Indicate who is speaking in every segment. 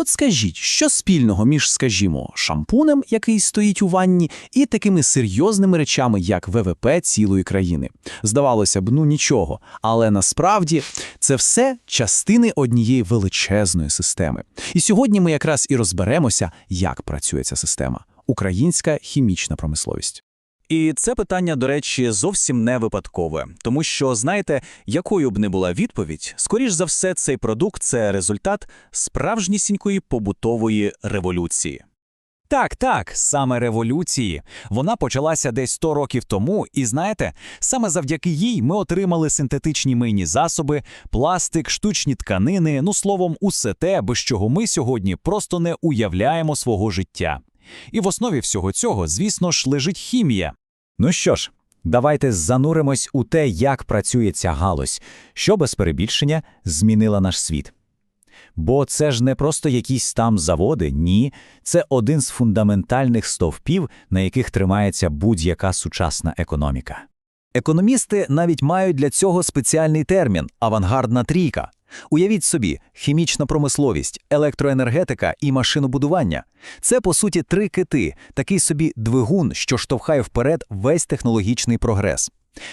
Speaker 1: От скажіть, що спільного між, скажімо, шампунем, який стоїть у ванні, і такими серйозними речами, як ВВП цілої країни? Здавалося б, ну нічого, але насправді це все частини однієї величезної системи. І сьогодні ми якраз і розберемося, як працює ця система – українська хімічна промисловість.
Speaker 2: І це питання, до речі, зовсім не випадкове, тому що, знаєте, якою б не була відповідь, скоріш за все, цей продукт це результат справжнісінької побутової революції.
Speaker 3: Так, так, саме революції. Вона почалася десь 100 років тому, і знаєте, саме завдяки їй ми отримали синтетичні мийні засоби, пластик, штучні тканини, ну словом, усе те, без чого ми сьогодні просто не уявляємо свого життя. І в основі всього цього, звісно ж, лежить хімія. Ну що ж, давайте зануримось у те, як працює ця галузь, що без перебільшення змінила наш світ. Бо це ж не просто якісь там заводи, ні, це один з фундаментальних стовпів, на яких тримається будь-яка сучасна економіка. Економісти навіть мають для цього спеціальний термін авангардна трійка. Уявіть собі, хімічна промисловість, електроенергетика і машинобудування це по суті три кити, такий собі двигун, що штовхає вперед весь технологічний прогрес.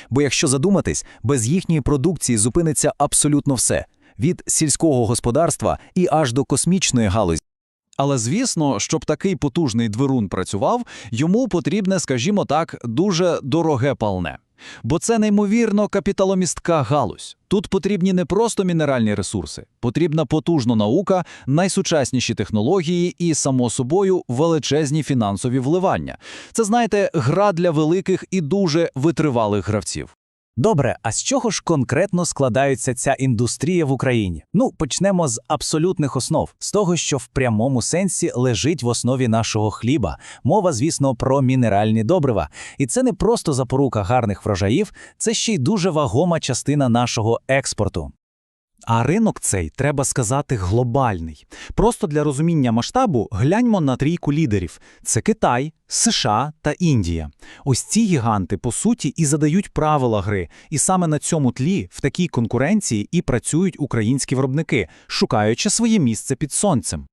Speaker 3: Бо якщо задуматись, без їхньої продукції зупиниться абсолютно все від сільського господарства і аж до космічної галузі.
Speaker 4: Але звісно, щоб такий потужний двирун працював, йому потрібне, скажімо так, дуже дороге палне. Бо це неймовірно капіталомістка галузь. Тут потрібні не просто мінеральні ресурси, потрібна потужна наука, найсучасніші технології і, само собою, величезні фінансові вливання. Це, знаєте, гра для великих і дуже витривалих гравців.
Speaker 3: Добре, а з чого ж конкретно складається ця індустрія в Україні? Ну, почнемо з абсолютних основ, з того, що в прямому сенсі лежить в основі нашого хліба. Мова, звісно, про мінеральні добрива. І це не просто запорука гарних врожаїв, це ще й дуже вагома частина нашого експорту.
Speaker 5: А ринок цей, треба сказати, глобальний. Просто для розуміння масштабу гляньмо на трійку лідерів: це Китай, США та Індія. Ось ці гіганти, по суті, і задають правила гри. І саме на цьому тлі, в такій конкуренції, і працюють українські виробники, шукаючи своє місце під сонцем.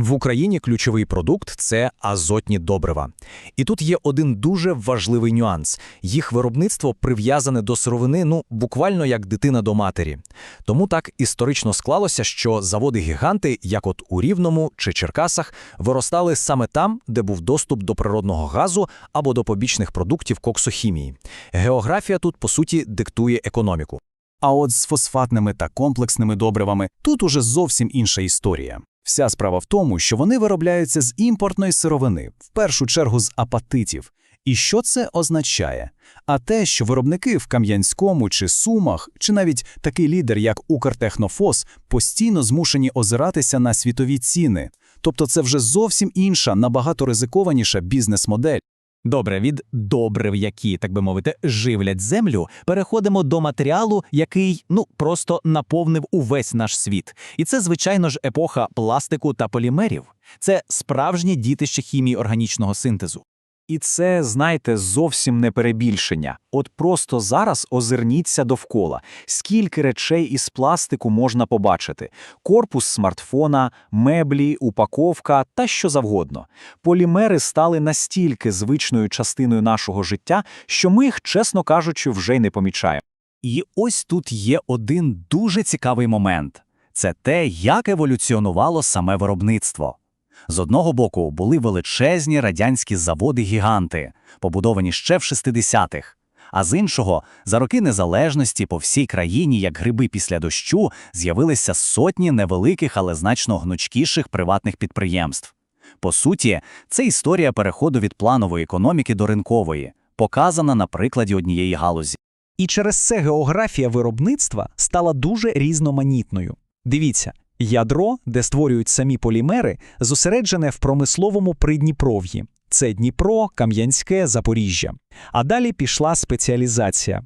Speaker 3: В Україні ключовий продукт це азотні добрива. І тут є один дуже важливий нюанс: їх виробництво прив'язане до сировини, ну буквально як дитина до матері. Тому так історично склалося, що заводи-гіганти, як от у Рівному чи Черкасах, виростали саме там, де був доступ до природного газу або до побічних продуктів коксохімії. Географія тут, по суті, диктує економіку.
Speaker 6: А от з фосфатними та комплексними добривами тут уже зовсім інша історія. Вся справа в тому, що вони виробляються з імпортної сировини, в першу чергу з апатитів. І що це означає? А те, що виробники в Кам'янському чи Сумах, чи навіть такий лідер, як Укртехнофос, постійно змушені озиратися на світові ціни. Тобто це вже зовсім інша, набагато ризикованіша бізнес-модель.
Speaker 3: Добре, від добрив, які, так би мовити, живлять землю, переходимо до матеріалу, який ну просто наповнив увесь наш світ. І це, звичайно ж, епоха пластику та полімерів. Це справжнє дітище хімії органічного синтезу.
Speaker 5: І це, знаєте, зовсім не перебільшення. От просто зараз озирніться довкола. Скільки речей із пластику можна побачити: корпус смартфона, меблі, упаковка та що завгодно. Полімери стали настільки звичною частиною нашого життя, що ми їх, чесно кажучи, вже й не помічаємо.
Speaker 3: І ось тут є один дуже цікавий момент: це те, як еволюціонувало саме виробництво. З одного боку були величезні радянські заводи-гіганти, побудовані ще в 60-х. А з іншого, за роки незалежності по всій країні, як гриби після дощу, з'явилися сотні невеликих, але значно гнучкіших приватних підприємств. По суті, це історія переходу від планової економіки до ринкової, показана на прикладі однієї галузі.
Speaker 5: І через це географія виробництва стала дуже різноманітною. Дивіться, ядро, де створюють самі полімери, зосереджене в промисловому Придніпров'ї. Це Дніпро, Кам'янське, Запоріжжя. А далі пішла спеціалізація.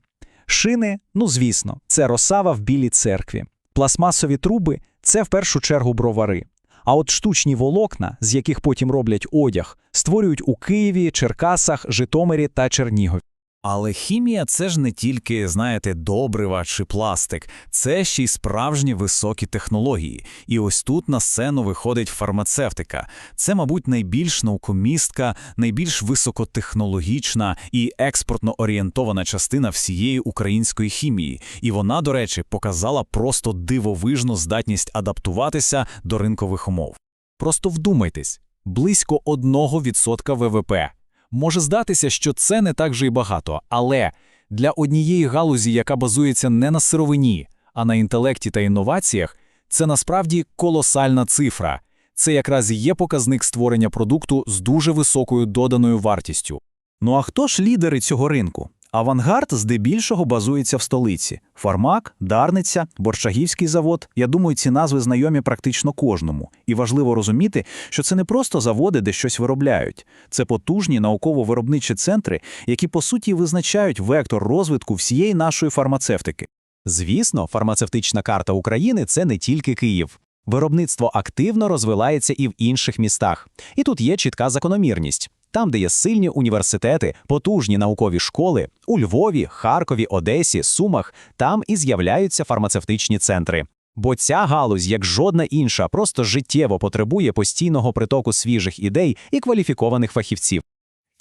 Speaker 5: Шини, ну звісно, це росава в білій церкві. Пластмасові труби це в першу чергу бровари. А от штучні волокна, з яких потім роблять одяг, створюють у Києві, Черкасах, Житомирі та Чернігові.
Speaker 3: Але хімія це ж не тільки, знаєте, добрива чи пластик, це ще й справжні високі технології. І ось тут на сцену виходить фармацевтика. Це, мабуть, найбільш наукомістка, найбільш високотехнологічна і експортно орієнтована частина всієї української хімії. І вона, до речі, показала просто дивовижну здатність адаптуватися до ринкових умов. Просто вдумайтесь, близько 1% ВВП. Може здатися, що це не так же й багато, але для однієї галузі, яка базується не на сировині, а на інтелекті та інноваціях, це насправді колосальна цифра. Це якраз є показник створення продукту з дуже високою доданою вартістю. Ну а хто ж лідери цього ринку? Авангард здебільшого базується в столиці: Фармак, Дарниця, Борчагівський завод. Я думаю, ці назви знайомі практично кожному. І важливо розуміти, що це не просто заводи, де щось виробляють. Це потужні науково-виробничі центри, які по суті визначають вектор розвитку всієї нашої фармацевтики. Звісно, фармацевтична карта України це не тільки Київ. Виробництво активно розвивається і в інших містах. І тут є чітка закономірність. Там, де є сильні університети, потужні наукові школи, у Львові, Харкові, Одесі, Сумах, там і з'являються фармацевтичні центри. Бо ця галузь, як жодна інша, просто життєво потребує постійного притоку свіжих ідей і кваліфікованих фахівців.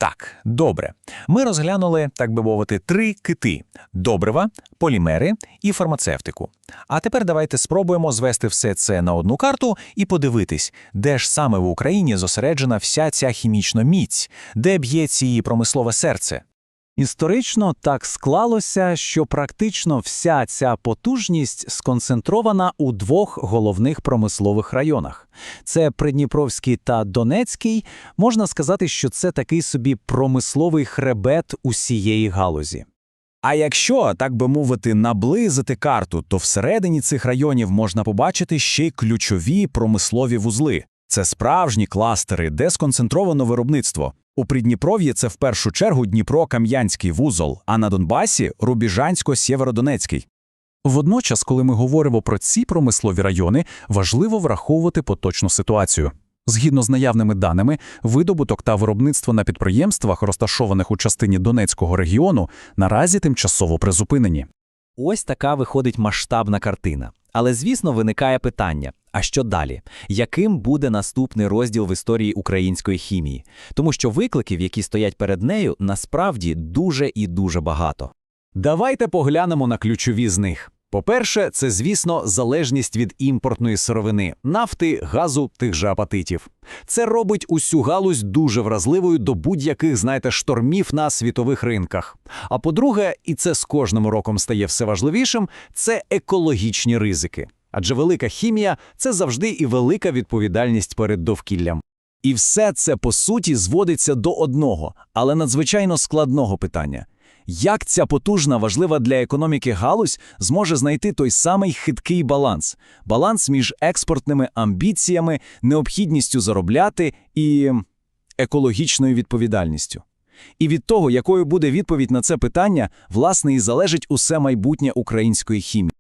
Speaker 3: Так, добре. Ми розглянули, так би мовити, три кити: добрива, полімери і фармацевтику. А тепер давайте спробуємо звести все це на одну карту і подивитись, де ж саме в Україні зосереджена вся ця хімічна міць, де б'ється її промислове серце. Історично так склалося, що практично вся ця потужність сконцентрована у двох головних промислових районах. Це Придніпровський та Донецький. Можна сказати, що це такий собі промисловий хребет усієї галузі. А якщо, так би мовити, наблизити карту, то всередині цих районів можна побачити ще й ключові промислові вузли. Це справжні кластери, де сконцентровано виробництво. У Придніпров'ї це в першу чергу Дніпро-Кам'янський вузол, а на Донбасі – Рубіжансько-Сєвєродонецький. Водночас, коли ми говоримо про ці промислові райони, важливо враховувати поточну ситуацію. Згідно з наявними даними, видобуток та виробництво на підприємствах, розташованих у частині Донецького регіону, наразі тимчасово призупинені.
Speaker 5: Ось така виходить масштабна картина. Але, звісно, виникає питання: а що далі? Яким буде наступний розділ в історії української хімії? Тому що викликів, які стоять перед нею, насправді дуже і дуже багато.
Speaker 1: Давайте поглянемо на ключові з них. По-перше, це, звісно, залежність від імпортної сировини – нафти, газу, тих же апатитів. Це робить усю галузь дуже вразливою до будь-яких, знаєте, штормів на світових ринках. А по-друге, і це з кожним роком стає все важливішим, це екологічні ризики. Адже велика хімія – це завжди і велика відповідальність перед довкіллям. І все це, по суті, зводиться до одного, але надзвичайно складного питання. Як ця потужна, важлива для економіки галузь зможе знайти той самий хиткий баланс? Баланс між експортними амбіціями, необхідністю заробляти і екологічною відповідальністю. І від того, якою буде відповідь на це питання, власне, і залежить усе майбутнє української хімії.